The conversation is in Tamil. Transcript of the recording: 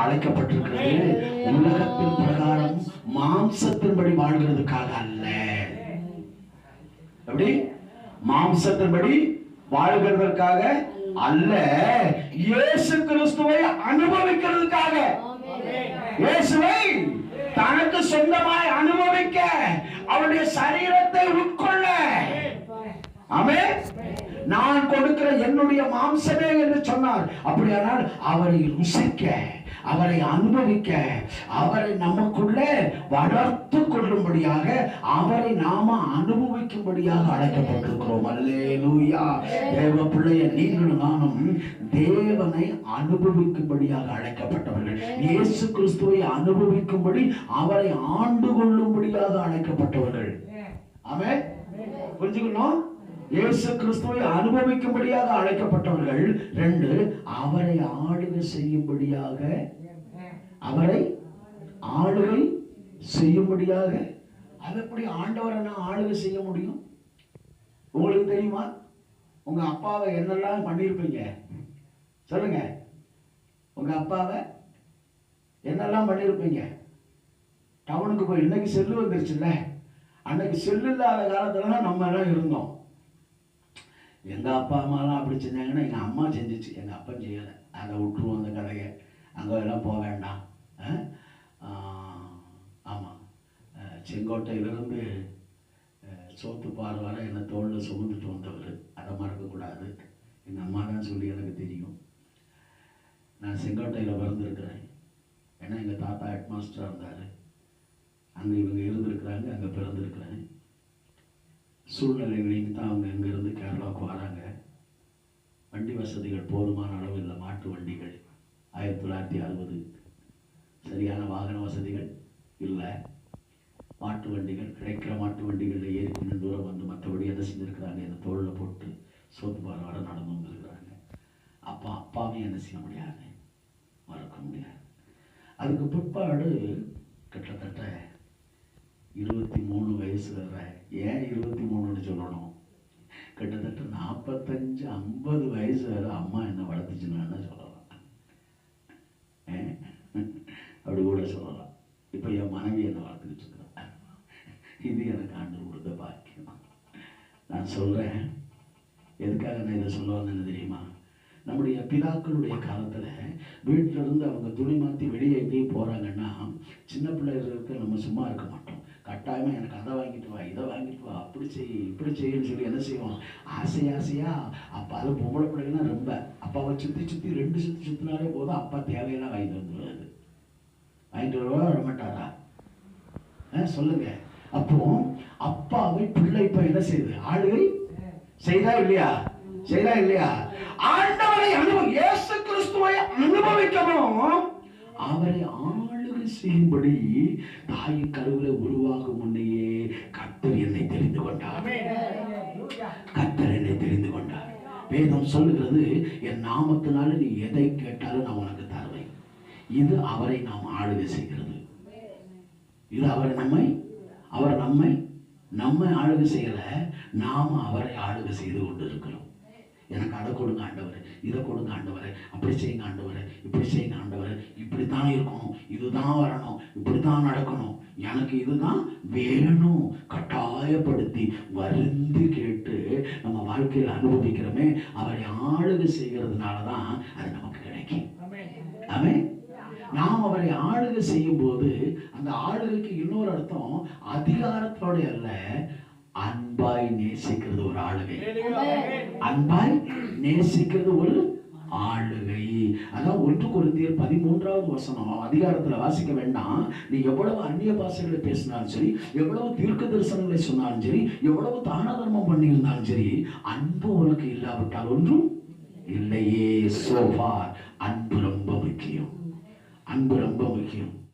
அழைக்கப்பட்டிருக்கிறது. உலகத்தின் பிரகாரம் மாம்சத்தின்படி வாழ்கிறதுக்காக அல்ல. எப்படி? மாம்சத்தின்படி வாழ்கிறதற்காக அல்ல. இயேசு கிறிஸ்துவை அனுபவிக்கிறதுக்காக. இயேசுவை தனக்கு சொந்தமாய் அனுபவிக்க அவருடைய சரீரத்தை உட்கொள்ள. ஆமே நான் கொடுக்கிற என்னுடைய மாம்சமே என்று சொன்னார். அப்படியானால் அவரை ருசிக்க அவரை அனுபவிக்க அவரை நமக்குள்ளே வளர்த்து கொள்ளும்படியாக அவரை நாம அனுபவிக்கும்படியாக அழைக்கப்பட்டிருக்கிறோம். அல்லேலூயா. தேவ பிள்ளைய நீங்களும் நானும் தேவனை அனுபவிக்கும்படியாக அழைக்கப்பட்டவர்கள். இயேசு கிறிஸ்துவை அனுபவிக்கும்படி அவரை ஆண்டு கொள்ளும்படியாக அழைக்கப்பட்டவர்கள். ஆமே புரிஞ்சுக்கணும்? இயேசு கிறிஸ்துவை அனுபவிக்கும்படியாக அழைக்கப்பட்டவர்கள் ரெண்டு அவரை ஆளுகை செய்யும்படியாக அவரை ஆளுகை செய்யும்படியாக அது எப்படி ஆண்டவரை நான் ஆளுகை செய்ய முடியும்? உங்களுக்கு தெரியுமா? உங்க அப்பாவை என்னெல்லாம் பண்ணியிருப்பீங்க? சொல்லுங்க. உங்க அப்பாவை என்னெல்லாம் பண்ணியிருப்பீங்க? டவுனுக்கு போய் இன்னைக்கு செல்லு வந்துருச்சுல்ல? அன்னைக்கு செல்லு இல்லாத காலத்துல நம்ம எல்லாம் இருந்தோம். எங்கள் அப்பா அம்மாலாம் அப்படி செஞ்சாங்கன்னா எங்கள் அம்மா செஞ்சிச்சு. எங்கள் அப்பா செய்யலை. அதை விட்டுருவோம் அந்த கடையை. அங்கே எல்லாம் போக வேண்டாம். ஆமாம் செங்கோட்டையிலிருந்து சோத்து சோத்துப்பாறை வர என்னை தோளில் சுமந்துட்டு வந்தவர். அதை மறக்கக்கூடாது. எங்கள் அம்மா தான் சொல்லி எனக்கு தெரியும். நான் செங்கோட்டையில் பிறந்திருக்கிறேன். ஏன்னா எங்கள் தாத்தா ஹெட்மாஸ்டராக இருந்தார். அங்கே இவங்க இருந்திருக்கிறாங்க அங்கே பிறந்திருக்கிறேன். சூழ்நிலைகளையும் தான் அவங்க இங்கேருந்து கேரளாவுக்கு வராங்க. வண்டி வசதிகள் போதுமான அளவு இல்லை மாட்டு வண்டிகள். ஆயிரத்தி தொள்ளாயிரத்தி அறுபது சரியான வாகன வசதிகள் இல்லை. மாட்டு வண்டிகள் கிடைக்கிற மாட்டு வண்டிகளில் ஏறி கொஞ்சம் தூரம் வந்து மற்றபடி எதை செஞ்சுருக்கிறாங்க இந்த தோளில் போட்டு சோத்து பாறை வர நடந்து வந்திருக்கிறாங்க அப்பா அப்பாவையும் என்ன செய்ய முடியாது? மறக்க முடியாது. அதுக்கு பிற்பாடு கிட்டத்தட்ட இருபத்தி மூணு வயசு வர. ஏன் இருபத்தி மூணுன்னு சொல்லணும்? கிட்டத்தட்ட நாற்பத்தஞ்சு ஐம்பது வயசு வர அம்மா என்ன வளர்த்துச்சுன்னு சொல்லலாம். அப்படி கூட சொல்லலாம். இப்போ என் மனைவி என்னை வளர்த்துக்கிட்டு இருக்கிறா இது எனக்கு ஆண்டு கொடுத்த பாக்கியம். நான் சொல்கிறேன் எதுக்காக நான் இதை சொல்ல வந்தேன்னு தெரியுமா? நம்முடைய பிதாக்களுடைய காலத்தில் வீட்டிலிருந்து அவங்க துணி மாற்றி வெளியே எங்கேயும் போகிறாங்கன்னா சின்ன பிள்ளைகளுக்கு நம்ம சும்மா இருக்க மாட்டோம். கட்டாயமாக எனக்கு அதை வாங்கிட்டு வா இதை வாங்கிட்டு வா அப்படி செய் இப்படி செய்யுன்னு சொல்லி என்ன செய்வோம் ஆசை ஆசையா அப்பா அது பொம்பளை பிள்ளைங்கன்னா ரொம்ப. அப்பாவை சுற்றி சுற்றி ரெண்டு சுற்றி சுற்றினாலே போதும் அப்பா தேவையெல்லாம் வாங்கிட்டு வந்துடுவாரு வாங்கிட்டு வருவா வர மாட்டாரா ஆ, சொல்லுங்க. அப்போ அப்பாவை பிள்ளை இப்ப என்ன செய்யுது? ஆளுகை செய்தா இல்லையா? செய்தா இல்லையா? ஆண்டவரை அனுபவம் இயேசு கிறிஸ்துவை அனுபவிக்கணும். அவரை ஆளுகை செய்யும்படி தாய் கருவில உருவாகும் முன்னையே கத்தர் என்னை தெரிந்து கொண்டார். கத்தர் என்னை தெரிந்து கொண்டார். வேதம் சொல்லுகிறது என் நாமத்தினால நீ எதை கேட்டாலும் நான் உனக்கு தருவேன். இது அவரை நாம் ஆளுகை செய்கிறது. இது அவர் நம்மை அவர் நம்மை நம்மை ஆளுகை செய்யல நாம அவரை ஆளுகை செய்து கொண்டு இருக்கிறோம் எனக்கு அதை கொடுங்க ஆண்டவர் இதை கொடுங்க ஆண்டவர் அப்படி செய்யுங்க ஆண்டவர் இப்படி செய்யுங்க ஆண்டவரே இப்படித்தான் இருக்கணும் இதுதான் வரணும் இப்படித்தான் நடக்கணும் எனக்கு இதுதான் வேணும். கட்டாயப்படுத்தி வருந்து கேட்டு நம்ம வாழ்க்கையில் அனுபவிக்கிறோமே அவரை ஆளுகை செய்கிறதுனால தான் அது நமக்கு கிடைக்கும். ஆமே நாம் அவரை ஆளுகை செய்யும் போது அந்த ஆளுகைக்கு இன்னொரு அர்த்தம் அதிகாரத்தோட அல்ல அன்பாய் நேசிக்கிறது ஒரு ஆளுகை. அன்பாய் நேசிக்கிறது ஒரு ஆளுகை. அதான் ஒன்று குருந்தியர் பதிமூன்றாவது வசனம் அதிகாரத்துல வாசிக்க வேண்டாம். நீ எவ்வளவு அந்நிய பாஷைகளை பேசினாலும் சரி எவ்வளவு தீர்க்க தரிசனங்களை சொன்னாலும் சரி எவ்வளவு தான தர்மம் பண்ணியிருந்தாலும் சரி அன்பு உனக்கு இல்லாவிட்டால் ஒன்றும் இல்லையே. சோஃபார் அன்பு ரொம்ப முக்கியம். அன்பு ரொம்ப முக்கியம்.